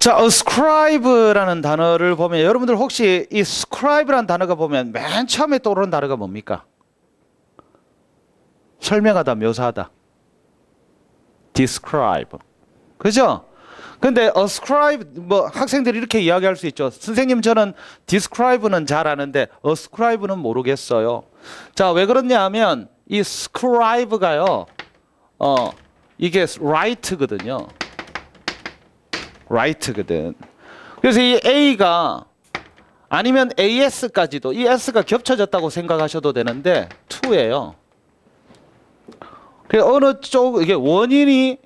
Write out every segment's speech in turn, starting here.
자, ascribe라는 단어를 보면 여러분들 혹시 이 scribe라는 단어가 보면 맨 처음에 떠오르는 단어가 뭡니까? 설명하다, 묘사하다. describe. 그죠? 근데 ascribe 뭐 학생들이 이렇게 이야기할 수 있죠. 선생님 저는 describe는 잘 아는데 ascribe는 모르겠어요. 자, 왜 그러냐 하면 이 scribe가요. 어, 이게 write거든요. Write거든. 그래서 이 A가 아니면 AS까지도 이 S가 겹쳐졌다고 생각하셔도 되는데 2예요. 그 어느 쪽 이게 원인이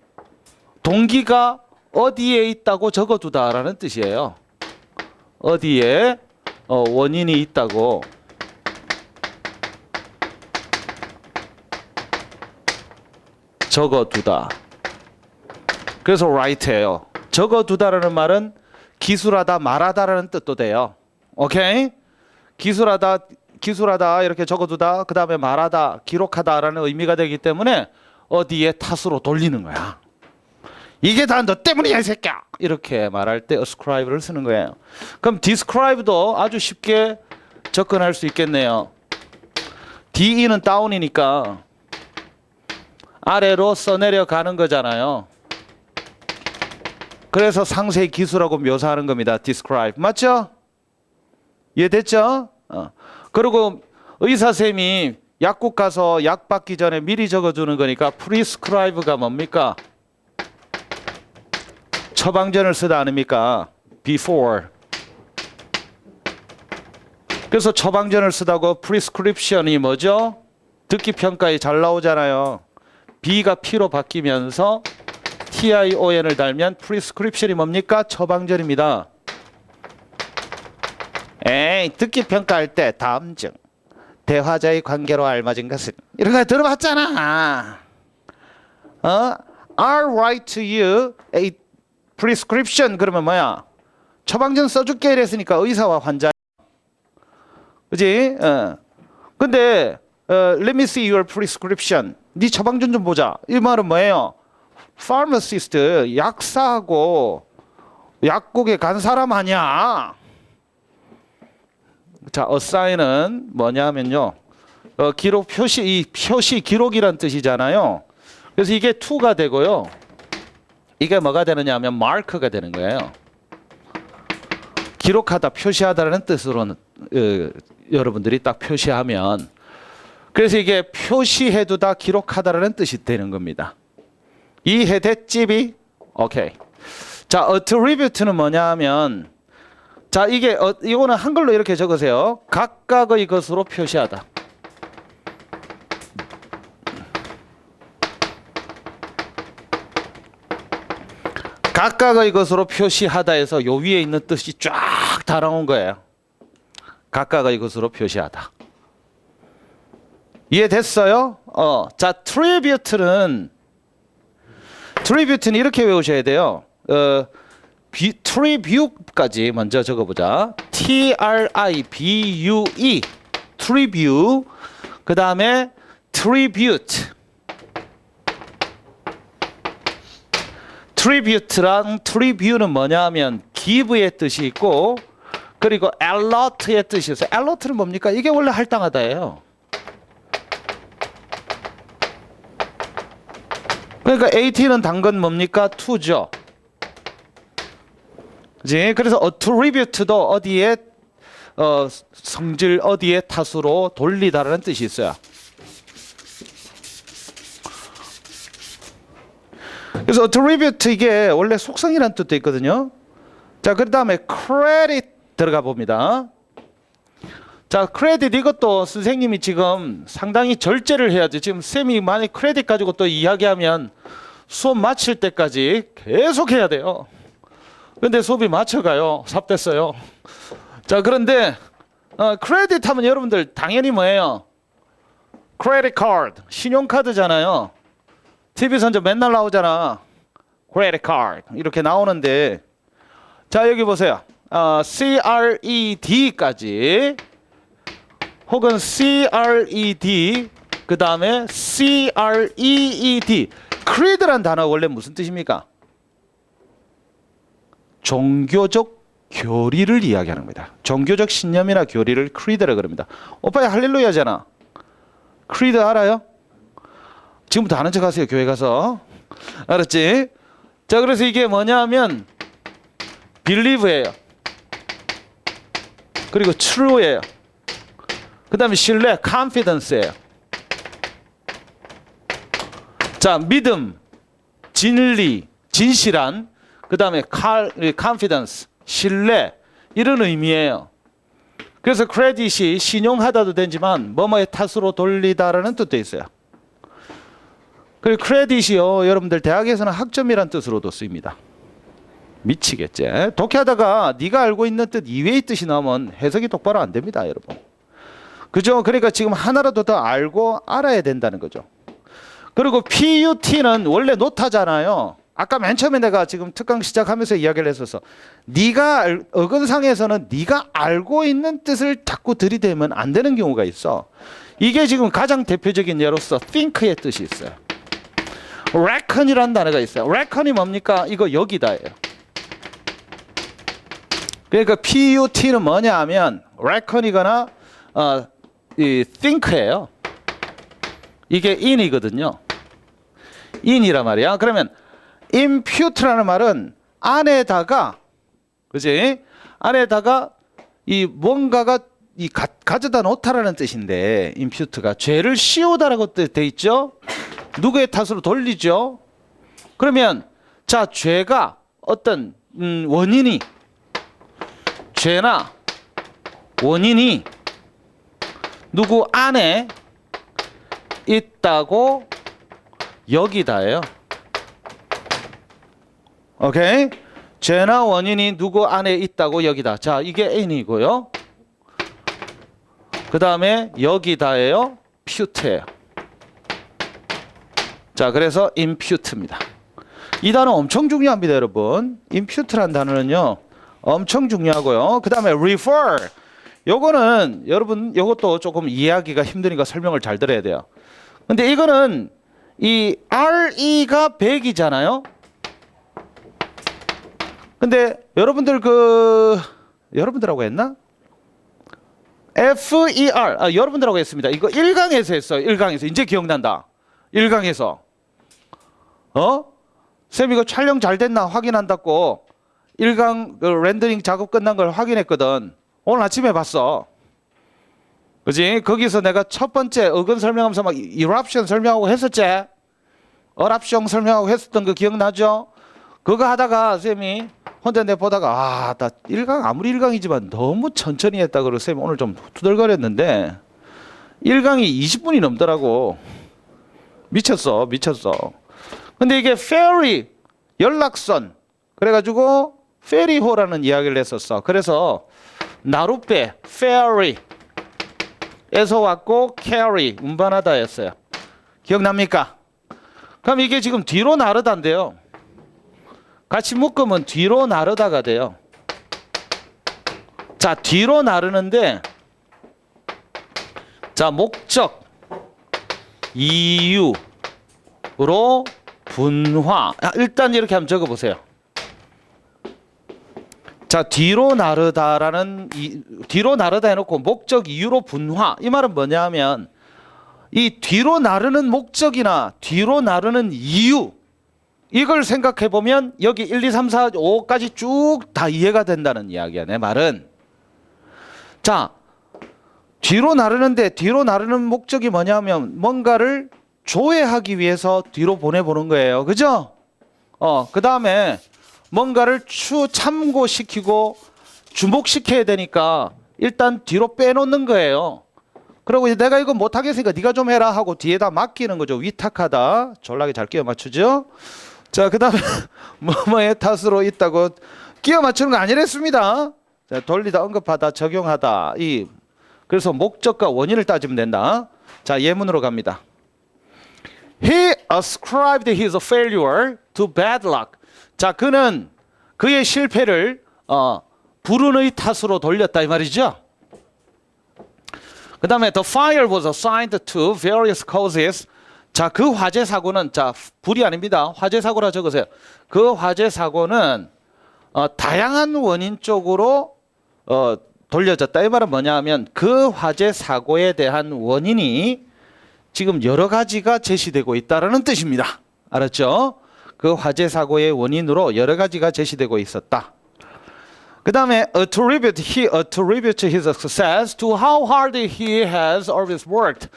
동기가 어디에 있다고 적어두다라는 뜻이에요. 어디에 어, 원인이 있다고 적어두다. 그래서 write예요. 적어두다라는 말은 기술하다, 말하다라는 뜻도 돼요. 오케이? 기술하다, 기술하다 이렇게 적어두다. 그 다음에 말하다, 기록하다라는 의미가 되기 때문에 어디에 탓으로 돌리는 거야. 이게 다 너 때문이야 이 새끼야. 이렇게 말할 때 ascribe를 쓰는 거예요. 그럼 describe도 아주 쉽게 접근할 수 있겠네요. DE는 다운이니까 아래로 써내려 가는 거잖아요. 그래서 상세 기술하고 묘사하는 겁니다. describe. 맞죠? 이해됐죠? 어. 그리고 의사 쌤이 약국 가서 약 받기 전에 미리 적어주는 거니까 prescribe가 뭡니까? 처방전을 쓰다 아닙니까? before. 그래서 처방전을 쓰다고 prescription이 뭐죠? 듣기 평가에 잘 나오잖아요. B가 P로 바뀌면서 TION을 달면 prescription이 뭡니까? 처방전입니다. 에이, 듣기 평가할 때 다음 중 대화자의 관계로 알맞은 것은 이런 거 들어봤잖아. 어? I'll write to you a prescription 그러면 뭐야? 처방전 써줄게 이랬으니까 의사와 환자. 그지? 어. 근데 어, let me see your prescription. 네 처방전 좀 보자. 이 말은 뭐예요? Pharmacist 약사하고 약국에 간 사람 아니야. 자, assign은 뭐냐면요. 어, 기록 표시 이 표시 기록이란 뜻이잖아요. 그래서 이게 to가 되고요. 이게 뭐가 되느냐 하면 mark가 되는 거예요. 기록하다, 표시하다라는 뜻으로는 어, 여러분들이 딱 표시하면 그래서 이게 표시해두다, 기록하다라는 뜻이 되는 겁니다. 이해됐지비? 오케이. 자, attribute는 뭐냐면 자, 이게 어, 이거는 한글로 이렇게 적으세요. 각각의 것으로 표시하다. 각각의 것으로 표시하다에서 요 위에 있는 뜻이 쫙다 나온 거예요. 각각의 것으로 표시하다. 이해됐어요? 어, 자, tribute는 tribute는 이렇게 외우셔야 돼요. 어, 비, tribute까지 먼저 적어보자. T R I B U E tribute. 그 다음에 tribute. tribute랑 tribute는 뭐냐면 give의 뜻이 있고 그리고 allot의 뜻이 있어요. allot는 뭡니까? 이게 원래 할당하다예요. 그러니까 AT는 단건 뭡니까? to죠. 그지? 그래서 attribute도 어디에 어, 성질 어디에 탓으로 돌리다라는 뜻이 있어요. 그래서 attribute 이게 원래 속성이라는 뜻도 있거든요. 자, 그 다음에 credit 들어가 봅니다. 자, 크레딧 이것도 선생님이 지금 상당히 절제를 해야지. 지금 쌤이 만약 크레딧 가지고 또 이야기하면 수업 마칠 때까지 계속 해야 돼요. 근데 수업이 맞춰가요. 삽됐어요. 자, 그런데 어, 크레딧 하면 여러분들 당연히 뭐예요? 크레딧 카드, 신용카드잖아요. TV 선저 맨날 나오잖아. 크레딧 카드 이렇게 나오는데 자, 여기 보세요. 어, CRED까지 혹은 CRED 그 다음에 CREED creed란 단어 원래 무슨 뜻입니까? 종교적 교리를 이야기하는 겁니다. 종교적 신념이나 교리를 크리드라 그럽니다. 오빠야 할렐루야잖아. 크리드 알아요? 지금부터 아는 척 하세요. 교회 가서. 알았지? 자, 그래서 이게 뭐냐면 believe예요. 그리고 true예요. 그 다음에 신뢰, confidence예요. 자, 믿음, 진리, 진실한, 그 다음에 cal- confidence, 신뢰 이런 의미예요. 그래서 크레딧이 신용하다도 되지만 뭐뭐의 탓으로 돌리다라는 뜻도 있어요. 그리고 크레딧이요, 여러분들 대학에서는 학점이란 뜻으로도 쓰입니다. 미치겠지. 독해하다가 네가 알고 있는 뜻 이외의 뜻이 나오면 해석이 똑바로 안 됩니다, 여러분. 그죠? 그러니까 지금 하나라도 더 알고 알아야 된다는 거죠. 그리고 PUT는 원래 노타잖아요. 아까 맨 처음에 내가 지금 특강 시작하면서 이야기를 했었어. 네가 알- 어근상에서는 네가 알고 있는 뜻을 자꾸 들이대면 안 되는 경우가 있어. 이게 지금 가장 대표적인 예로서 think의 뜻이 있어요. reckon이라는 단어가 있어요. reckon이 뭡니까? 이거 여기다예요. 그러니까 PUT는 뭐냐 하면 reckon이거나 어, 이 think예요. 이게 in이거든요. in이란 말이야. 그러면 impute라는 말은 안에다가 그지? 안에다가 이 뭔가가 이 가, 가져다 놓다라는 뜻인데 impute가 죄를 씌우다라고 뜻돼 있죠. 누구의 탓으로 돌리죠. 그러면 자 죄가 어떤 음, 원인이 죄나 원인이 누구 안에 있다고 여기다예요. 오케이? 죄나 원인이 누구 안에 있다고 여기다. 자, 이게 N이고요. 그 다음에 여기다예요. 퓨트예요. 자, 그래서 impute입니다. 이 단어 엄청 중요합니다, 여러분. impute란 단어는요, 엄청 중요하고요. 그 다음에 refer. 요거는 여러분, 요것도 조금 이해하기가 힘드니까 설명을 잘 들어야 돼요. 근데 이거는 이 RE가 100이잖아요. 근데 여러분들 그 여러분들하고 했나? FER 아, 여러분들하고 했습니다. 이거 1강에서 했어요. 1강에서 이제 기억난다. 1강에서 어? 쌤 이거 촬영 잘 됐나 확인한다고 1강 그 렌더링 작업 끝난 걸 확인했거든. 오늘 아침에 봤어. 그지? 거기서 내가 첫 번째 어근 설명하면서 막 이랍션 설명하고 했었지? 어랍션 설명하고 했었던 거 기억나죠? 그거 하다가 쌤이 혼자 내 보다가 아, 나 1강 아무리 1강이지만 너무 천천히 했다 그러고 쌤 오늘 좀 투덜거렸는데 1강이 20분이 넘더라고. 미쳤어. 미쳤어. 근데 이게 ferry 연락선 그래 가지고 페리호라는 이야기를 했었어. 그래서 나룻배 ferry 에서 왔고 carry 운반하다였어요. 기억납니까? 그럼 이게 지금 뒤로 나르다인데요. 같이 묶으면 뒤로 나르다가 돼요. 자, 뒤로 나르는데 자, 목적 이유로 분화. 아, 일단 이렇게 한번 적어 보세요. 자 뒤로 나르다라는 이, 뒤로 나르다 해놓고 목적 이유로 분화. 이 말은 뭐냐면 이 뒤로 나르는 목적이나 뒤로 나르는 이유. 이걸 생각해 보면 여기 1, 2, 3, 4, 5까지 쭉 다 이해가 된다는 이야기야 내 말은. 자 뒤로 나르는데 뒤로 나르는 목적이 뭐냐면 뭔가를 조회하기 위해서 뒤로 보내보는 거예요. 그죠? 어그 다음에 뭔가를 추 참고시키고 주목시켜야 되니까 일단 뒤로 빼놓는 거예요. 그리고 이제 내가 이거 못하겠으니까 네가 좀 해라 하고 뒤에다 맡기는 거죠. 위탁하다. 졸라게 잘 끼워 맞추죠. 자, 그 다음에 뭐뭐의 탓으로 있다고 끼워 맞추는 거 아니랬습니다. 자, 돌리다, 언급하다, 적용하다. 이 그래서 목적과 원인을 따지면 된다. 자, 예문으로 갑니다. He ascribed his failure to bad luck. 자, 그는 그의 실패를 어, 불운의 탓으로 돌렸다 이 말이죠. 그 다음에 the fire was assigned to various causes. 자, 그 화재 사고는 자 불이 아닙니다. 화재 사고라 적으세요. 그 화재 사고는 어, 다양한 원인 쪽으로 어, 돌려졌다. 이 말은 뭐냐하면 그 화재 사고에 대한 원인이 지금 여러 가지가 제시되고 있다라는 뜻입니다. 알았죠? 그 화재 사고의 원인으로 여러 가지가 제시되고 있었다. 그 다음에 attribute he attribute his success to how hard he has always worked.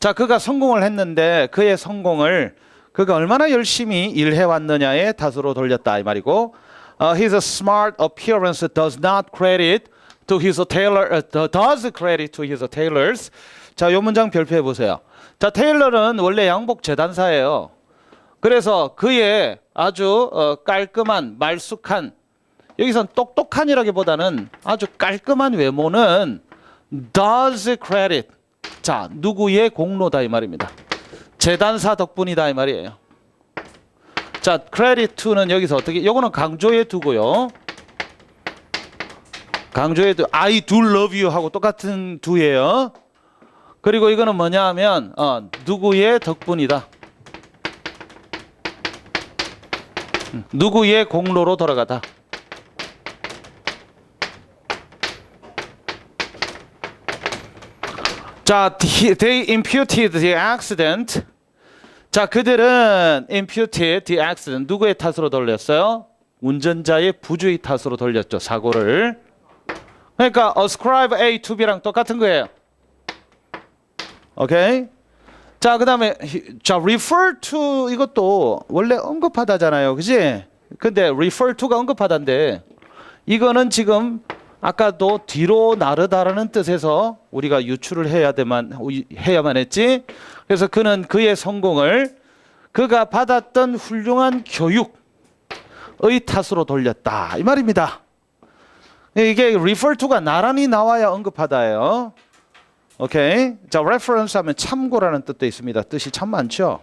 자, 그가 성공을 했는데 그의 성공을 그가 얼마나 열심히 일해 왔느냐의 탓으로 돌렸다 이 말이고. Uh, his smart appearance does not credit to his tailor uh, does credit to his tailors. 자, 요 문장 별표해 보세요. 자, 테일러는 원래 양복 재단사예요. 그래서 그의 아주 어, 깔끔한 말쑥한 여기선 똑똑한이라기보다는 아주 깔끔한 외모는 does credit? 자 누구의 공로다 이 말입니다. 재단사 덕분이다 이 말이에요. 자 credit to는 여기서 어떻게 요거는 강조해 두고요. 강조해 두 I do love you 하고 똑같은 두예요. 그리고 이거는 뭐냐 하면 어, 누구의 덕분이다 누구의 공로로 돌아가다 자, he- they imputed the accident. 자, 그들은 imputed the accident. 누구의 탓으로 돌렸어요? 운전자의 부주의 탓으로 돌렸죠, 사고를. 그러니까 ascribe A to B랑 똑같은 거예요. 오케이? 자, 그다음에 자, refer to 이것도 원래 언급하다잖아요. 그지? 근데 refer to가 언급하다인데 이거는 지금 아까도 뒤로 나르다라는 뜻에서 우리가 유출을 해야 되만 해야만 했지. 그래서 그는 그의 성공을 그가 받았던 훌륭한 교육의 탓으로 돌렸다 이 말입니다. 이게 refer to가 나란히 나와야 언급하다예요. 오케이. 자, reference 하면 참고라는 뜻도 있습니다. 뜻이 참 많죠.